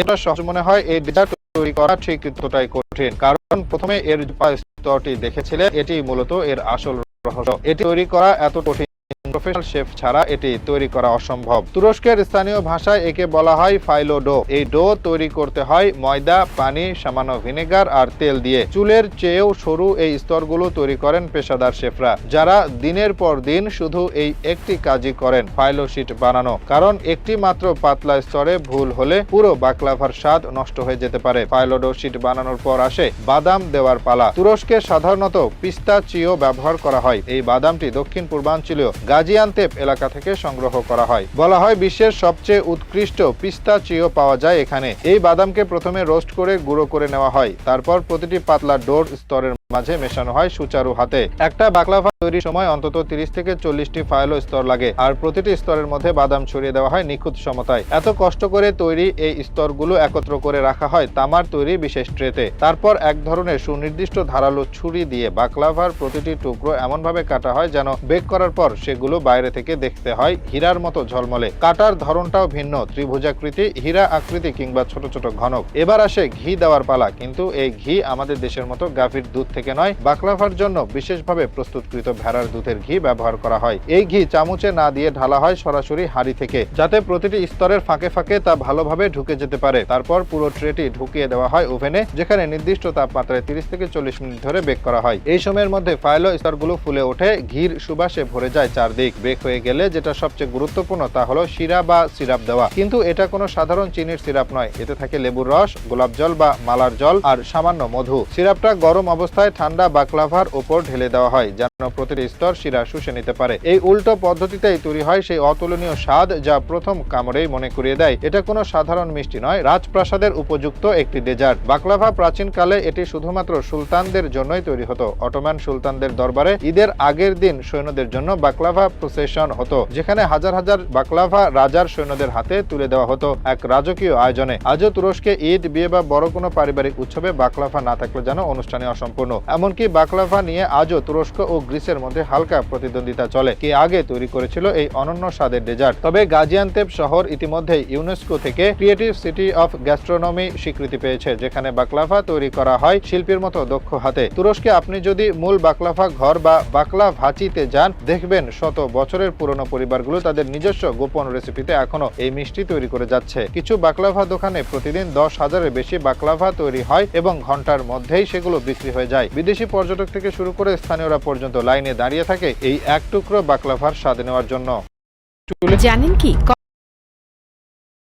এটা সহজ মনে হয় এই ডেজার্ট তৈরি করা ঠিক ততটাই কঠিন। কারণ প্রথমে এর স্তরটি দেখেছিলে, এটি মূলত এর আসল রহস্য। এটি তৈরি করা এত কঠিন প্রফেশনাল শেফ ছাড়া এটি তৈরি করা অসম্ভব। তুরস্কের স্থানীয় ভাষায় একে বলা হয় ফাইলো ডো। এই ডো তৈরি করতে হয় ময়দা, পানি, সামান্য ভিনেগার আর তেল দিয়ে। চুলের চেয়েও সরু এই স্তরগুলো তৈরি করেন পেশাদার শেফরা, যারা দিনের পর দিন শুধু এই একটি কাজই করেন, ফাইলো শিট বানানো। কারণ একটি মাত্র পাতলা স্তরে ভুল হলে পুরো বাকলাভার স্বাদ নষ্ট হয়ে যেতে পারে। ফাইলো ডো শিট বানানোর পর আসে বাদাম দেওয়ার পালা। তুরস্কে সাধারণত পিস্তা চিও ব্যবহার করা হয়। এই বাদামটি দক্ষিণ পূর্বাঞ্চলীয় গাজিয়ান্তেপ এলাকা থেকে সংগ্রহ করা হয়। বলা হয় বিশ্বের সবচেয়ে উৎকৃষ্ট পিস্তা চিও পাওয়া যায় এখানে। এই বাদামকে প্রথমে রোস্ট করে গুঁড়ো করে নেওয়া হয়। তারপর প্রতিটি পাতলা ডোর স্তরের মাঝে মেশানো হয় সুচারু হাতে। একটা বাকলাভা তৈরির সময় অন্তত তিরিশ থেকে চল্লিশটি ফাইলো স্তর লাগে, আর প্রতিটি স্তরের মধ্যে বাদাম ছড়িয়ে দেওয়া হয় নিখুঁত সমতায়। এত কষ্ট করে তৈরি এই স্তরগুলো একত্র করে রাখা হয় তামার তৈরি বিশেষ ট্রেতে। তারপর এক ধরনের সুনির্দিষ্ট ধারালো ছুরি দিয়ে বাকলাভার প্রতিটি টুকরো এমনভাবে কাটা হয় যেন বেক করার পর সেগুলো বাইরে থেকে দেখতে হয় হীরার মতো ঝলমলে। কাটার ধরনটাও ভিন্ন, ত্রিভুজাকৃতি, হীরা আকৃতি কিংবা ছোট ছোট ঘনক। এবার আসে ঘি দেওয়ার পালা, কিন্তু এই ঘি আমাদের দেশের মতো গাভীর দুধ থেকে নয়, বাকলাভার জন্য বিশেষভাবে প্রস্তুতকৃত ভেড়ার দুধের ঘি ব্যবহার করা হয়। এই ঘি চামচে না দিয়ে ঢালা হয় সরাসরি হাঁড়ি থেকে, যাতে প্রতিটি স্তরের ফাঁকে ফাঁকে তা ভালোভাবে ঢুকে যেতে পারে। তারপর পুরো ট্রেটি ঢুকিয়ে দেওয়া হয় ওভেনে, যেখানে নির্দিষ্ট তাপমাত্রায় তিরিশ থেকে চল্লিশ মিনিট ধরে বেক করা হয়। এই সময়ের মধ্যে ফাইলো স্তরগুলো ফুলে ওঠে, ঘির সুবাসে ভরে যায় চারদিক। বেক হয়ে গেলে যেটা সবচেয়ে গুরুত্বপূর্ণ তা হলো শিরা বা সিরাপ দেওয়া। কিন্তু এটা কোনো সাধারণ চিনির সিরাপ নয়, এতে থাকে লেবুর রস, গোলাপ জল বা মালার জল আর সামান্য মধু। সিরাপটা গরম অবস্থায় ঠান্ডা বাকলাভার উপর ঢেলে দেওয়া হয়, যেন প্রতিটি স্তর শিরা শুষে নিতে পারে। এই উল্টো পদ্ধতিতেই তৈরি হয় সেই অতুলনীয় স্বাদ যা প্রথম কামড়েই মনে করিয়ে দেয়। এটা কোনো সাধারণ মিষ্টি নয়, রাজপ্রাসাদের উপযুক্ত একটি ডেজার্ট। বাকলাভা প্রাচীনকালে এটি শুধুমাত্র সুলতানদের জন্যই তৈরি হতো। অটোম্যান সুলতানদের দরবারে ঈদের আগের দিন সৈন্যদের জন্য বাকলাভা প্রসেশন হতো, যেখানে হাজার হাজার বাকলাভা রাজার সৈন্যদের হাতে তুলে দেওয়া হতো এক রাজকীয় আয়োজনে। আজও তুরস্কে ঈদ, বিয়ে বা বড় কোনো পারিবারিক উৎসবে বাকলাভা না থাকলে যেন অনুষ্ঠানে অসম্পূর্ণ। এমনকি বাকলাভা নিয়ে আজও তুরস্ক ও গ্রিসের মধ্যে হালকা প্রতিদ্বন্দ্বিতা চলে, কে আগে তৈরি করেছিল এই অনন্য স্বাদের ডেজার্ট। তবে গাজিয়ান্তেপ শহর ইতিমধ্যে ইউনেস্কো থেকে ক্রিয়েটিভ সিটি অফ গ্যাস্ট্রোনমি স্বীকৃতি পেয়েছে, যেখানে বাকলাভা তৈরি করা হয় শিল্পীর মতো দক্ষ হাতে। তুরস্কে আপনি যদি মূল বাকলাভা ঘর বা বাকলা ভাচিতে যান, দেখবেন শত বছরের পুরনো পরিবারগুলো তাদের নিজস্ব গোপন রেসিপিতে এখনও এই মিষ্টি তৈরি করে যাচ্ছে। কিছু বাকলাভা দোকানে প্রতিদিন দশ হাজারের বেশি বাকলাভা তৈরি হয় এবং ঘণ্টার মধ্যেই সেগুলো বিক্রি হয়ে যায়। বিদেশি পর্যটক থেকে শুরু করে স্থানীয়রা পর্যন্ত লাইনে দাঁড়িয়ে থাকে এই এক টুকরো বাকলাভার স্বাদ নেওয়ার জন্য। জানেন কি?